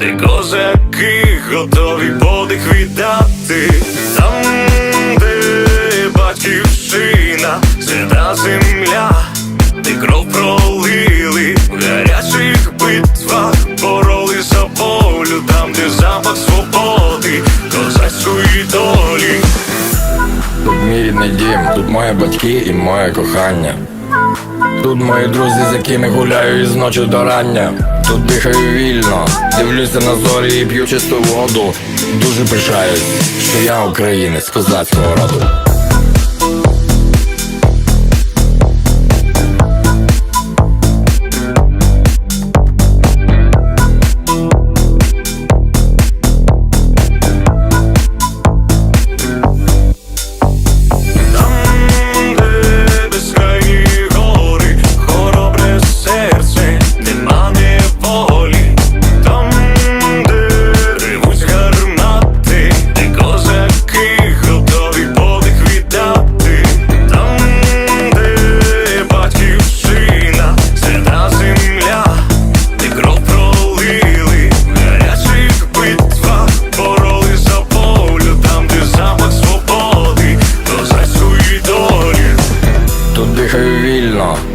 де козаки готові подих віддати, там, де батьківщина, свята земля, де кров пролили, в гарячих битвах бороли за волю, там, де запах свободи, козацької долі. Тут мій рідний дім, тут мої батьки і моє кохання. Тут мої друзі, з якими гуляю із ночі до рання. Тут дихаю вільно, дивлюся на зорі і п'ю чисту воду. Дуже пишаюсь, що я українець козацького роду.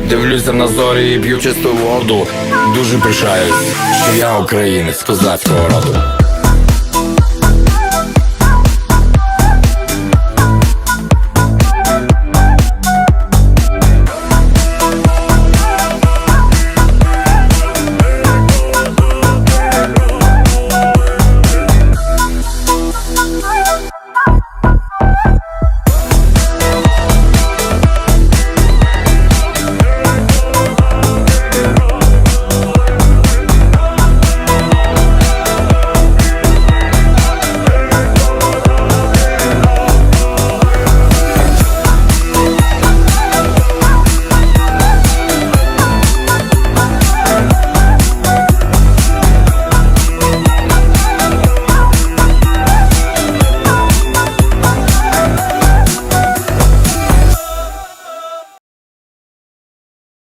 Дивлюся на зорі і п'ю чисту воду. Дуже пишаюсь, що я українець козацького роду.